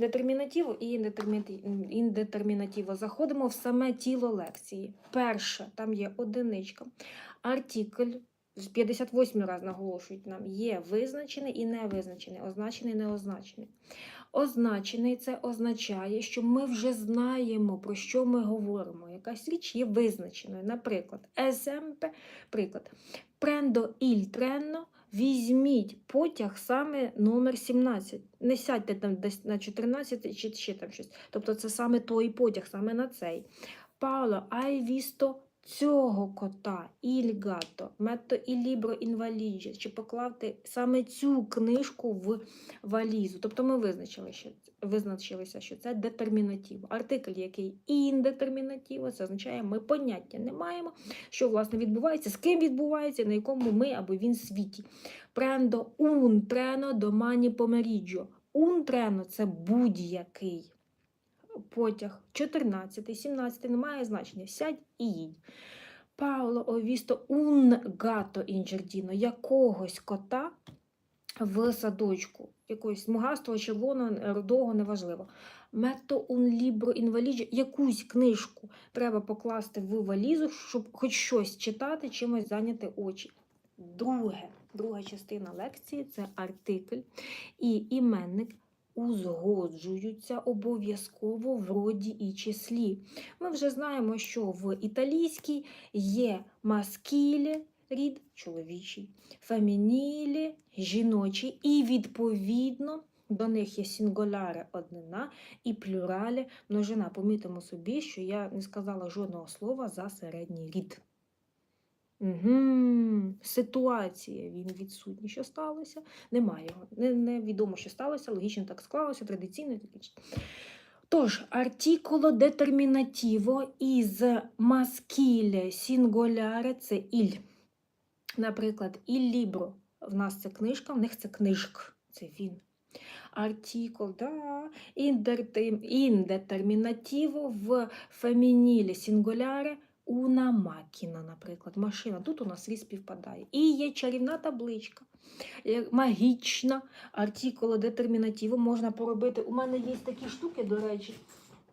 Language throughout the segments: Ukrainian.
Детермінативу і індетермінативу. Заходимо в саме тіло лекції. Перше, там є одиничка. Артикль. з 58 раз наголошують нам, є визначений і невизначений, означений, неозначений. Означений це означає, що ми вже знаємо, про що ми говоримо. Якась річ є визначеною. Наприклад, СМП, приклад. Прендо іль тренно, візьміть потяг саме номер 17. Не сядьте там десь на 14 чи ще там щось. Тобто це саме той потяг, саме на цей. Пауло, ай вісто цього кота, іль гато, метто і лібро інваліджі, чи поклавти саме цю книжку в валізу. Тобто ми визначили, що, визначилися, що це детермінатив. Артикль, який індетермінатив, це означає, ми поняття не маємо, що власне відбувається, з ким відбувається, на якому ми або він світі. Прендо un treno domani pomeriggio. Un treno – це будь-який потяг. 14, 17 немає значення. Сядь і їдь. Пауло овісто gatto in giardino. Якогось кота в садочку. Якогось смугастого, червоного, рудого, неважливо. Un libro in valigia. Якусь книжку треба покласти в валізу, щоб хоч щось читати, чимось зайняти очі. Друге, друга частина лекції це артикль і іменник узгоджуються обов'язково в роді і числі. Ми вже знаємо, що в італійській є маскілі, рід чоловічий, фемінілі жіночий, і відповідно до них є сінголяре однина і плюралі множина. Помітимо собі, що я не сказала жодного слова за середній рід. Угу. Ситуація він відсутній. Що сталося? Немає його. Не, невідомо, що сталося, логічно так склалося, традиційно і таке. Тож, артиколо детермінативо із маскіле сінголяре це іль. Наприклад, іль лібро. В нас це книжка, в них це книжк. Це він. Артикул, да. Індетермінативо в фемінілі сінголяре Уна макіна, наприклад, машина. Тут у нас різ співпадає. І є чарівна табличка, магічна артикула детермінативу можна поробити. У мене є такі штуки, до речі.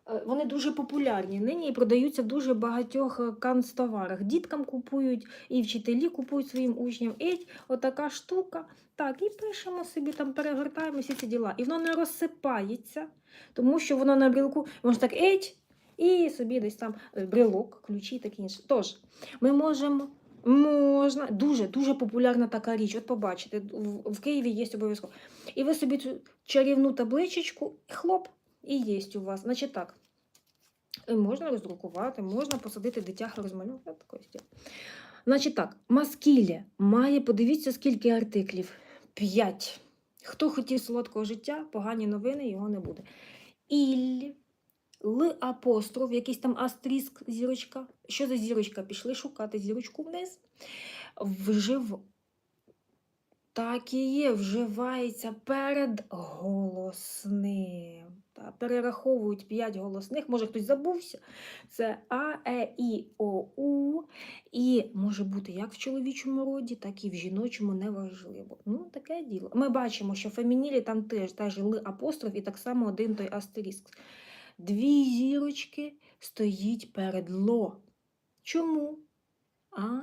е, Вони дуже популярні. Нині і продаються в дуже багатьох е, канцтоварах. Діткам купують і вчителі купують своїм учням. Еть, отака штука. Так, і пишемо собі, там перегортаємо всі ці діла. І воно не розсипається, тому що воно на брілку, можна так еть, і собі десь там е, брелок, ключі таке інше. Тож, ми можемо. Можна, дуже дуже популярна така річ. От побачите, в, в Києві є обов'язково. І ви собі цю чарівну табличечку, хлоп, і є у вас. Значить так. Можна роздрукувати, можна посадити дитя розмалювати. Значить так, маскілля має, подивіться, скільки артиклів. П'ять. Хто хотів солодкого життя, погані новини, його не буде. Іль. Л апостроф, якийсь там астріск, зірочка. Що за зірочка? Пішли шукати зірочку вниз. Вжив... Так і є, вживається перед голосним. Перераховують 5 голосних. Може, хтось забувся. Це А, Е, І, О, У. І може бути як в чоловічому роді, так і в жіночому, неважливо. Ну, таке діло. Ми бачимо, що в фемінілі там теж, теж Л апостроф і так само один той астеріск. Дві зірочки стоїть перед ло. Чому? А,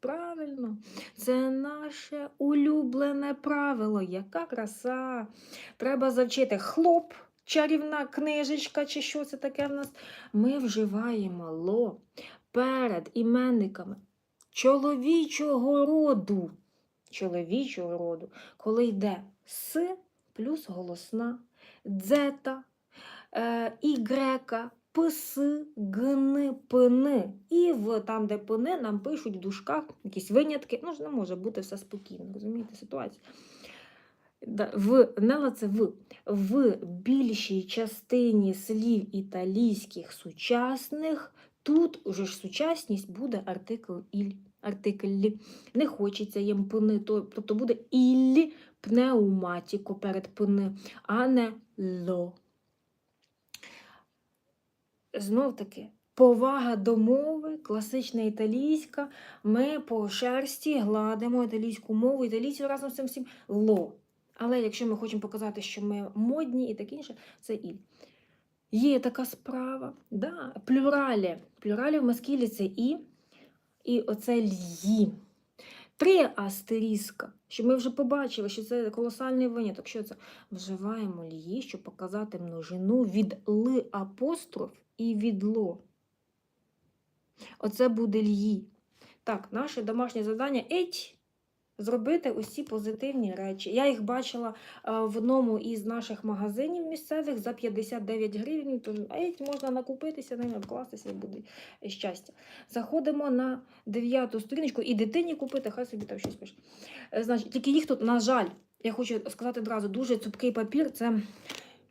правильно, це наше улюблене правило. Яка краса. Треба завчити хлоп, чарівна книжечка, чи що це таке в нас. Ми вживаємо ло перед іменниками чоловічого роду. Чоловічого роду, коли йде с плюс голосна, дзета, е, ігрека, пс, гн, пн. І в там, де пн, нам пишуть в дужках якісь винятки. Ну ж не може бути все спокійно, розумієте, ситуація. В нела це в. В більшій частині слів італійських сучасних тут уже ж сучасність буде артикл іль. Артиклі. Не хочеться їм то- тобто буде іллі пнеуматіко перед пни, а не ло. Знов таки, повага до мови, класична італійська. Ми по шерсті гладимо італійську мову, італійці разом з цим всім ло. Але якщо ми хочемо показати, що ми модні і таке інше, це і. Є така справа. Да, плюралі. Плюралі в маскілі це і. І оце л'ї. Три астерізка, що ми вже побачили, що це колосальний виняток. Що це? Вживаємо лії, щоб показати множину від ли апостроф і від ло. Оце буде льї. Так, наше домашнє завдання еть зробити усі позитивні речі. Я їх бачила е, в одному із наших магазинів місцевих за 59 гривень. то можна накупитися, ними обкластися і буде щастя. Заходимо на дев'яту сторіночку і дитині купити, хай собі там щось пише. Е, Значить, тільки їх тут, на жаль, я хочу сказати одразу, дуже цупкий папір. Це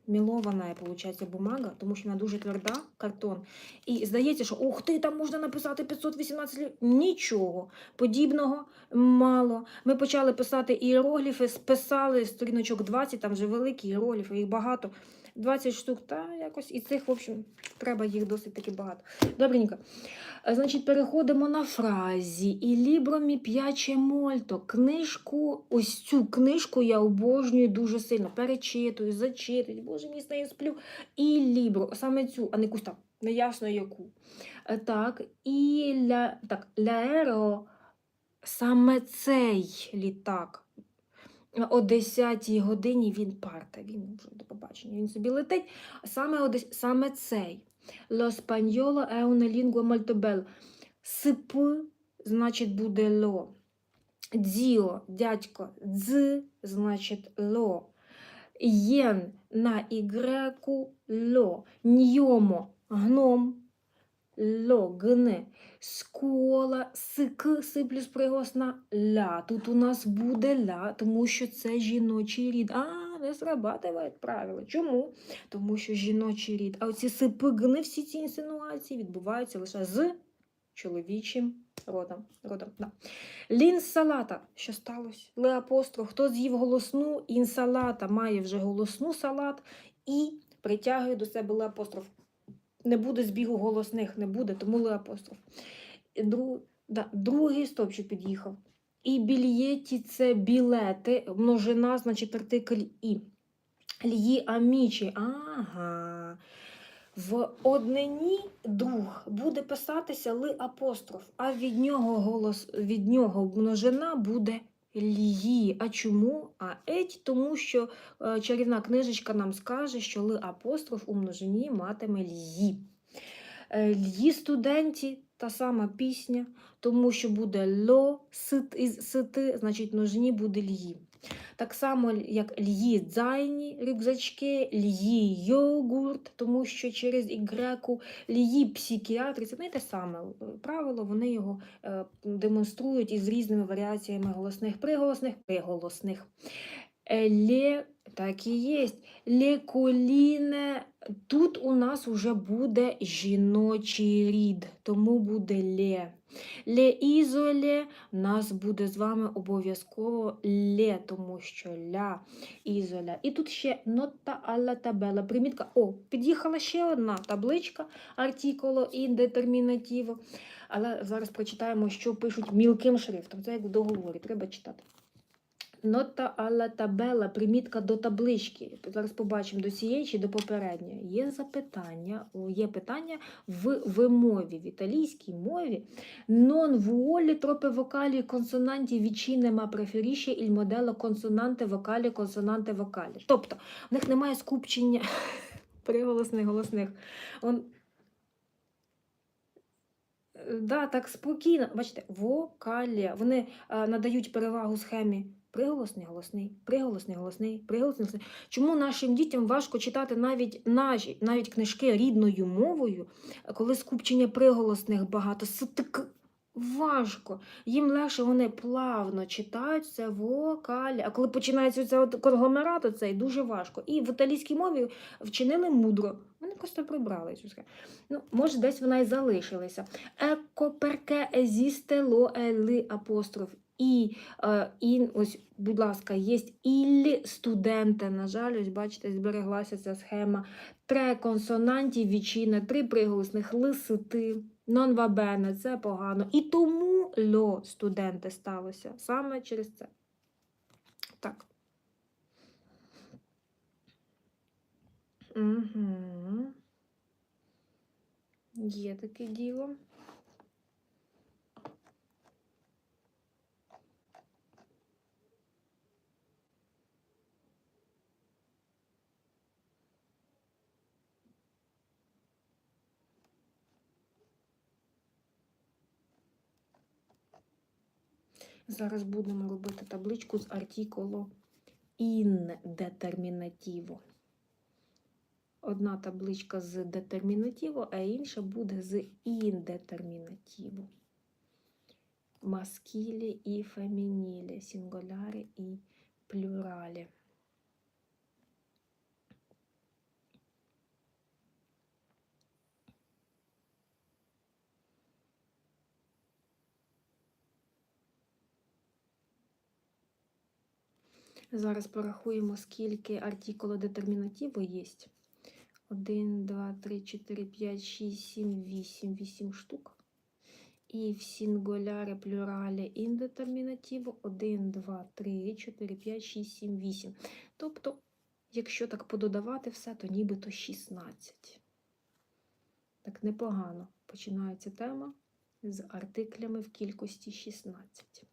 мілована, виходить, бумага, тому що вона дуже тверда, картон. І здається, що ух ти, там можна написати 518 слів. Нічого подібного мало. Ми почали писати іерогліфи, списали сторіночок 20, там вже великі іерогліфи, їх багато. 20 штук, та якось і цих, в общем, треба їх досить таки багато. Добренько. Значить, переходимо на фразі. І лібро мі п'яче мольто. Книжку, ось цю книжку я обожнюю дуже сильно. Перечитую, зачитую. Боже, мій з нею сплю. І лібро, саме цю, а не якусь там, неясно яку. Е, Так, і ля, так, ляеро, саме цей літак. О 10 годині він парта, він вже до побачення, він собі летить. Саме, саме цей. Spagnolo è una lingua molto. Сип, значить, буде ло. Діо, дядько, дз, значить ло. Єн на ігреку ло. Ньомо, гном, ло, гне. Скола, сик, си плюс ля. Тут у нас буде ля, тому що це жіночий рід. А, не срабатує правило. Чому? Тому що жіночий рід. А оці сипи, гни, всі ці інсинуації відбуваються лише з чоловічим родом. родом да. Лінсалата. Що сталося? Ле апостроф. Хто з'їв голосну? Інсалата має вже голосну салат і притягує до себе ле апостроф. Не буде збігу голосних, не буде, тому ле апостроф. Дру... Да, другий стопчик під'їхав. І більєті це білети, множина, значить артикль і. Л'ї амічі. Ага. В однині друг буде писатися ли апостроф, а від нього голос, від нього множина буде л'ї. А чому? А еть, тому що е, чарівна книжечка нам скаже, що ли апостроф у множині матиме лії. Е, Л'ї студенті та сама пісня, тому що буде ло сит сити, значить множині буде л'ї. Так само, як л'ї дзайні, рюкзачки, л'ї йогурт, тому що через ігреку л'ї психіатри, це не те саме е, правило, вони його е, демонструють із різними варіаціями голосних, приголосних, приголосних. Е, Лє, так і є. Леколіне. Тут у нас вже буде жіночий рід, тому буде лє. Ле ізоле нас буде з вами обов'язково ле, тому що ля ізоля. І тут ще нота алла табела. Примітка. О, під'їхала ще одна табличка артиколо індетермінатів. Але зараз прочитаємо, що пишуть мілким шрифтом. Це як в договорі, треба читати. Нота алла табела, примітка до таблички. Зараз побачимо до цієї чи до попередньої. Є запитання, є питання в вимові, в італійській мові. Non vuole troppe vocali consonanti vicine ma preferisce il modello consonante vocale consonante vocale. Тобто, в них немає скупчення приголосних голосних. Он... Е, Да, так спокійно. Бачите, вокалі. Вони е, надають перевагу схемі приголосний, голосний, приголосний, голосний, приголосний, голосний. Чому нашим дітям важко читати навіть наші, навіть книжки рідною мовою, коли скупчення приголосних багато? Це так важко. Їм легше вони плавно читають це вокалі. А коли починається от конгломерат, це дуже важко. І в італійській мові вчинили мудро. Вони просто прибрали цю. Ну, може, десь вона і залишилася. Еко перке езісте ло ели апостроф і, е, і ось, будь ласка, є іллі студенти. На жаль, ось бачите, збереглася ця схема. Три консонантів, вічина, три приголосних лисити. Нонвабене, це погано. І тому льо студенти сталося саме через це. Так. Угу. Є таке діло. Зараз будемо робити табличку з артикулу індетермінатіво. Одна табличка з детермінатіво, а інша буде з індетермінатіво. Маскілі і фемінілі, сингулярі і плюралі. Зараз порахуємо, скільки артикулу детермінативу є. 1, 2, 3, 4, 5, 6, 7, 8, 8 штук. І в сингулярі плюралі індетермінативу 1, 2, 3, 4, 5, 6, 7, 8. Тобто, якщо так пододавати все, то нібито 16. Так непогано починається тема з артиклями в кількості 16.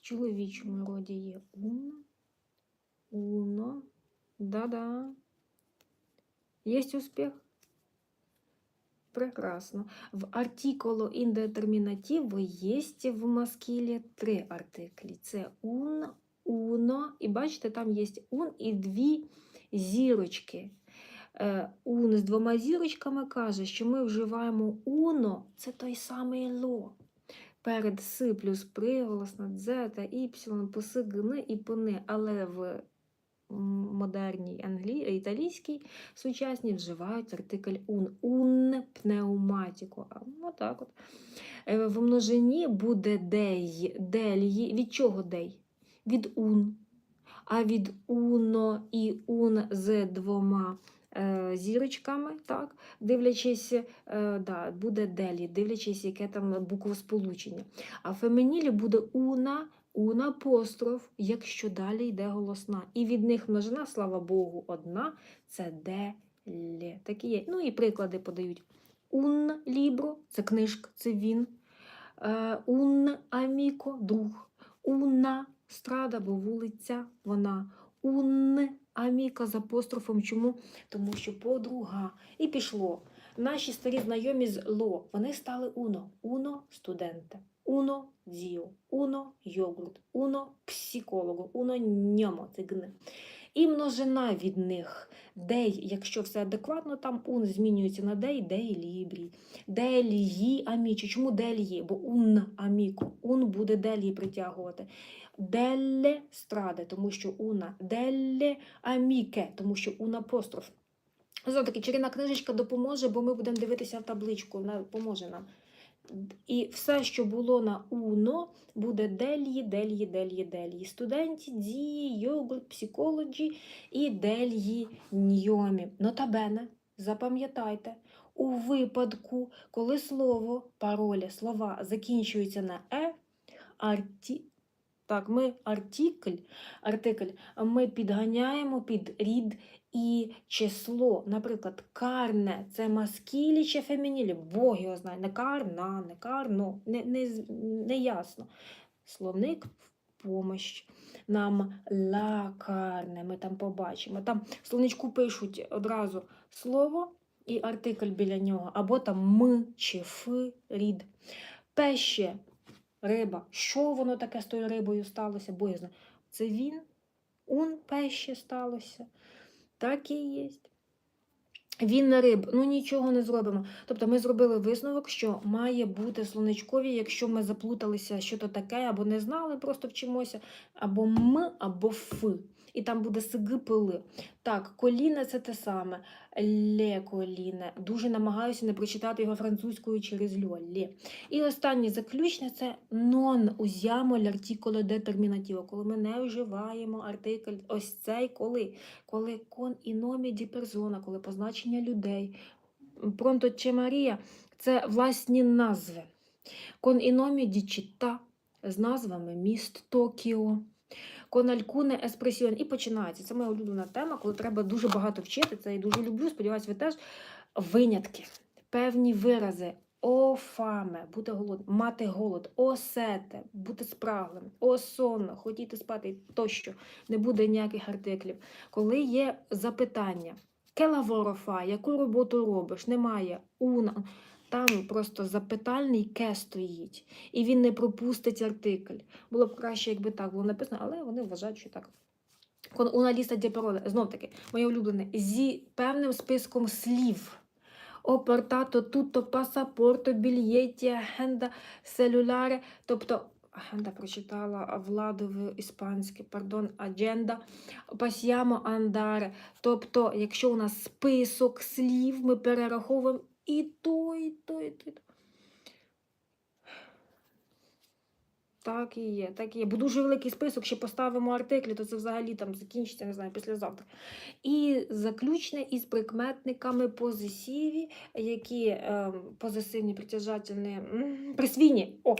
В чоловічому роді є уно, уно, да-да. Є успіх? Прекрасно. В артикулу індетермінативу є в маскілі три артиклі. Це ун, уно, і бачите, там є ун і дві зірочки. Е, Ун з двома зірочками каже, що ми вживаємо уно, це той самий ло перед С плюс приголосна Дз та Y по С, Г, і Н, але в модерній англі... італійській сучасній вживають артикль ун, ун пнеуматіку. Отак от. Е, в множині буде дей, дельї. Від чого дей? Від ун. А від уно і ун з двома зірочками, так, дивлячись, е, да, буде делі, дивлячись, яке там буквосполучення. А фемінілі буде уна, уна апостроф, якщо далі йде голосна. І від них множина, слава Богу, одна це делі. Такі є. Ну і приклади подають. Ун лібро це книжка, це він. Е, ун аміко друг. Уна страда, бо вулиця вона. Ун Аміка з апострофом. Чому? Тому що подруга. І пішло. Наші старі знайомі з Ло, вони стали уно. Уно студенте, уно діо, уно йогурт, уно психологу, уно ньомо цигни. І множина від них. Дей, якщо все адекватно, там ун змінюється на дей, дей лібрі. Делії амічі. Чому делії? Бо ун аміко. Ун буде делії притягувати делле страде, тому що уна, делле аміке, тому що уна апостроф. Знову таки, чарівна книжечка допоможе, бо ми будемо дивитися в табличку, вона допоможе нам. І все, що було на уно, буде дельї, дельї, дельї, дельї. Студенті, дії, йогурт, психологі і дельї ньомі. Нотабене, запам'ятайте, у випадку, коли слово, паролі, слова закінчуються на е, арті, так, ми артикль, артикль ми підганяємо під рід і число. Наприклад, карне це маскілі чи фемінілі. Бог його знає, не карна, не карно, не, не, не ясно. Словник в помощь. Нам ла карне, ми там побачимо. Там словничку пишуть одразу слово, і артикль біля нього, або там м чи ф рід. Пеще риба. Що воно таке з тою рибою сталося? Боязно. Це він, он пеще сталося. Так і є. Він на риб, ну нічого не зробимо. Тобто ми зробили висновок, що має бути словничкові, якщо ми заплуталися, що то таке, або не знали, просто вчимося, або м, або ф. І там буде сиги пили. Так, коліна це те саме. Ле коліна. Дуже намагаюся не прочитати його французькою через льо. Ле. І останнє заключне це non usiamo l'articolo determinativo, коли ми не вживаємо артикль ось цей коли. Коли кон і номі ді персона, коли позначення людей. Пронто чи Марія це власні назви. Кон і номі ді чита з назвами міст Токіо. Alcune espressioni. І починається. Це моя улюблена тема, коли треба дуже багато вчити. Це я дуже люблю. Сподіваюся, ви теж. Винятки, певні вирази. Офаме, бути голодним, мати голод, осете, бути спраглим, осонно, хотіти спати тощо. Не буде ніяких артиклів. Коли є запитання, келаворофа, яку роботу робиш? Немає уна. Там просто запитальний ке стоїть, і він не пропустить артикль. Було б краще, якби так було написано, але вони вважають, що так. Una lista di знов таки, моє улюблене, зі певним списком слів. О портато, туто, пасапорто, більєті, агенда, селюляре. Тобто, агенда прочитала владове іспанське, пардон, адженда, пасямо андаре. Тобто, якщо у нас список слів, ми перераховуємо і то, і то, і то. Так і є, так і є. Бо дуже великий список, ще поставимо артиклі, то це взагалі там закінчиться, не знаю, післязавтра. І заключне із прикметниками позисіві, які е, позисивні, притяжательні, присвійні. О!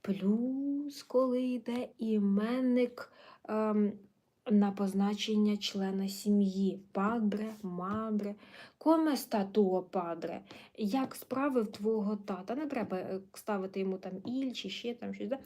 Плюс, коли йде іменник ем, на позначення члена сім'ї. Падре, мадре, коме статуо падре. Як справи в твого тата? Не треба е, ставити йому там іль чи ще там щось. Да?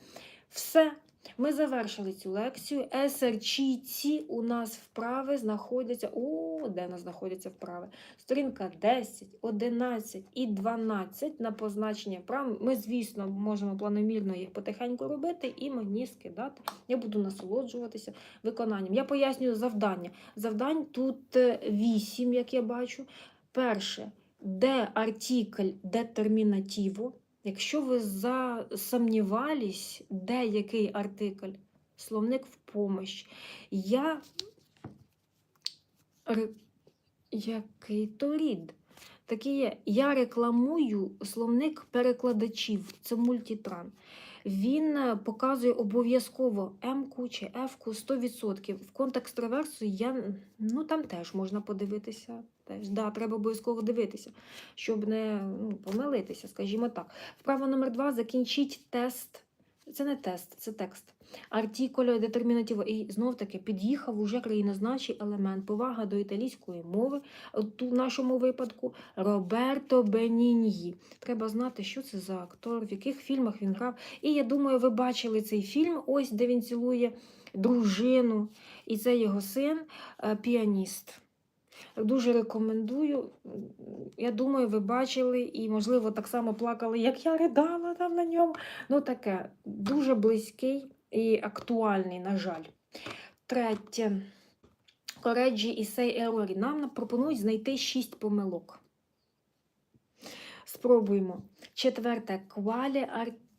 Все. Ми завершили цю лекцію. СРЧці у нас вправи знаходяться. О, де у нас знаходяться вправи? Сторінка 10, 11 і 12 на позначення вправ. Ми, звісно, можемо планомірно їх потихеньку робити і мені скидати. Я буду насолоджуватися виконанням. Я пояснюю завдання. Завдань тут 8, як я бачу. Перше, де артикль детермінативо. Якщо ви засумнівались, де який артикль, словник в помощь. Я який то рід? Такий є. Я рекламую словник перекладачів. Це мультітран. Він е, показує обов'язково М-ку чи Ф-ку 100%. В контекст реверсу я, ну там теж можна подивитися. Теж, да, треба обов'язково дивитися, щоб не ну, помилитися, скажімо так. Вправа номер два. Закінчіть тест. Це не тест, це текст. Артіколо детермінативо. І знов таки під'їхав уже країнознавчий елемент. Повага до італійської мови. От у нашому випадку Роберто Беніньї. Треба знати, що це за актор, в яких фільмах він грав. І я думаю, ви бачили цей фільм, ось де він цілує дружину. І це його син, е, піаніст. Дуже рекомендую. Я думаю, ви бачили і, можливо, так само плакали, як я ридала там на ньому. Ну, таке дуже близький і актуальний, на жаль. Третє. Кореджі і сей ерорі. Нам пропонують знайти шість помилок. Спробуємо. Четверте. Квалі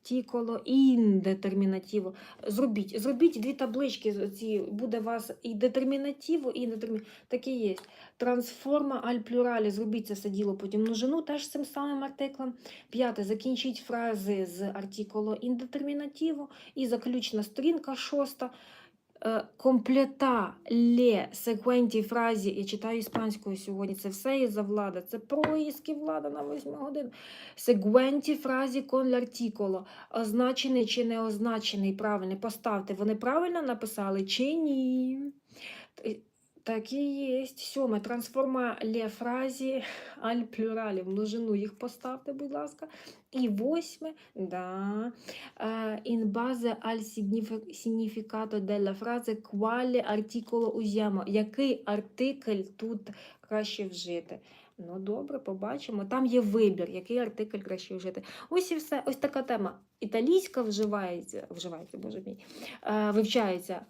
артіколо індетермінативо. Зробіть, зробіть дві таблички. Ці, буде у вас і детермінативо, і індетермінативо. Такі є. Трансформа аль плюралі. Зробіть це все діло потім множину теж цим самим артиклем. П'яте. Закінчіть фрази з артиколо індетермінативо. І заключна сторінка шоста. Е, Комплета ле секвенті фразі. Я читаю іспанською сьогодні. Це все із-за влада. Це проїзки влада на 8 годин. Сегвенті фразі кон l'articolo. Означений чи не означений правильний. Поставте, вони правильно написали чи ні. Так і є. Сьоме. Трансформа ле фразі аль плюралі. Множину їх поставте, будь ласка. І восьме. Да. Eh, in base al signifi- significato della frase quale articolo usiamo. Який артикль тут краще вжити? Ну, добре, побачимо. Там є вибір, який артикль краще вжити. Ось і все. Ось така тема. Італійська вживається, вживається, боже мій, е, вивчається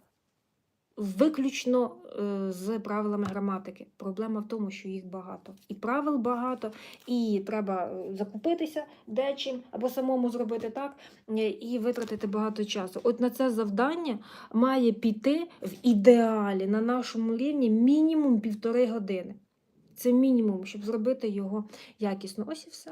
виключно е, з правилами граматики. Проблема в тому, що їх багато. І правил багато, і треба е, закупитися дечим або самому зробити так, е, і витратити багато часу. От на це завдання має піти в ідеалі на нашому рівні мінімум півтори години. Це мінімум, щоб зробити його якісно. Ось і все.